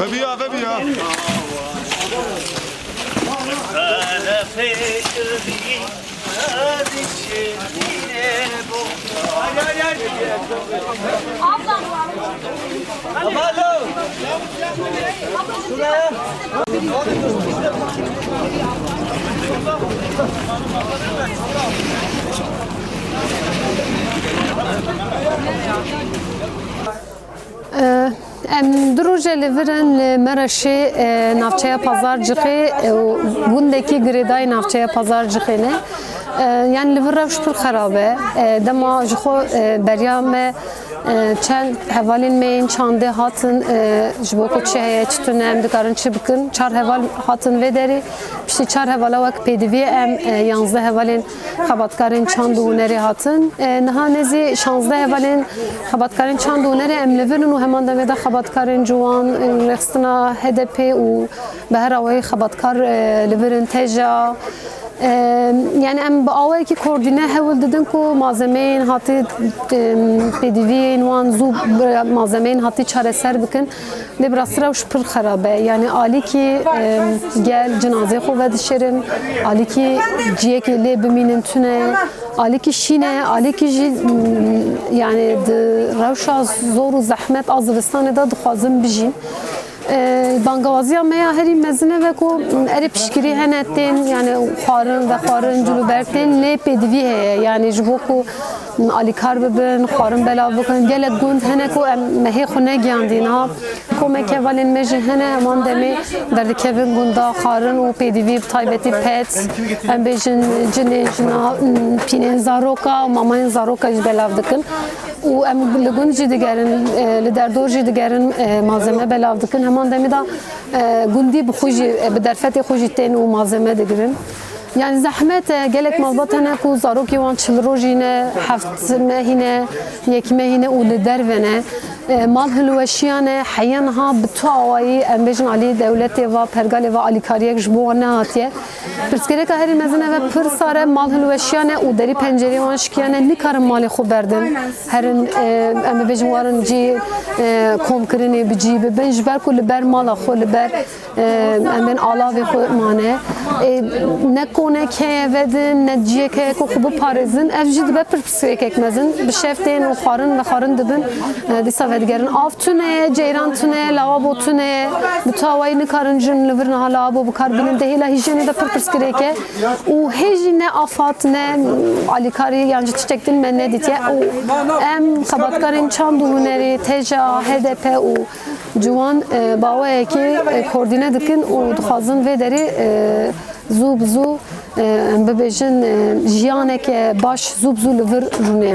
Bebiya, bebiya. Ana feyri Ablam var. Ablam. Şuraya. Şuraya. E, û gundekî girêdayê navçeya pazarcıxê ne. E, Yani li vir rewş pir xerab e. E, Dema ji xwe e, beriya me e, çend hevalên me yên çandê hatin e, ji bo ku çi heye çi tune em dikarin çi bikin. Çar heval hatin vê derê. Piştî çar hevala wek pêdiviyê em e, yanzdeh hevalên xebatkarên çand û hunerê hatin. E, Niha nezî şanzdeh hevalên xebatkarên çand û hunerê em li virin û heman demê de xebatkarên ciwan e, rexistina HDP û bi her awayî xebatkar e, li virin teja Ee, yani em bi awayekî koordîne hewil didin ku malzemeyên hatî pêdiviyên wan zû bi malzemeyên hatî çareser bikin lê bi rastî rewş pir xerab e yani alîkî gel cinazê xwe vedişirin alîkî ciyekê lê bimînin tune alîkî şîne alîkî jî yani di rewşa zor û zehmet a zivistanê de dixwazin bijîn Bangawaziya me ya herî mezine ve ku erê piştgirî hene tên alîkar bibin xwarin belav bikin gelek gund hene ku em mehê xwe negiyandîn ha komek hevalên me jî hene heman demê derdikevin gunda xwarin û pêdivî bi taybetî pet em bêjin cinê jina pînên zaroka û mamayên zaroka jî belav dikin. Û em li gund jî digerin li derdor jî digerin malzeme belav dikin. Heman demê da gundî bi xwe jî bi derfetê xwe jî tên û malzeme digirin yani zehmet e, gelek malbat hene ku zarokî wan çil rojî ne heft mehîne yek mehîne û li dervene e, mal hilweşiyane heyen ha bi tu awayî em pirsgirêka herî mezin ve pir sare mal hilweşiyane û derî pencerê wan şikiyane nikarin malê xwe berdin. Herin e, em ê bêjin warin cî e, komkirinê bi cî bibin ji ber ku li ber mala xwe li ber e, em bên alavê xwe mane. E, ne konek heye vedin ne ciyek heye ku xwe biparêzin. Ev jî dibe pir pirsgirêkek mezin. Bi şeftên û xwarin ve xwarin dibin. Dîsa vedigerin. Av tuneye ceyran tuneye lavabo tuneye bi tu awayî nikarin jin li vir niha lavabo bikar. Bînin dehêla hîjenê de pir pirsgirêk e û hê jî ne afat ne alîkarî yan ji tiştek din me nedîtiye û em xebatkarên çand û hunerê teja HDP û ciwan e, bawayekî e, koordîne dikin û dixwazin vê derê e, em bibêjin e, jiyaneke baş zû li vir rûnê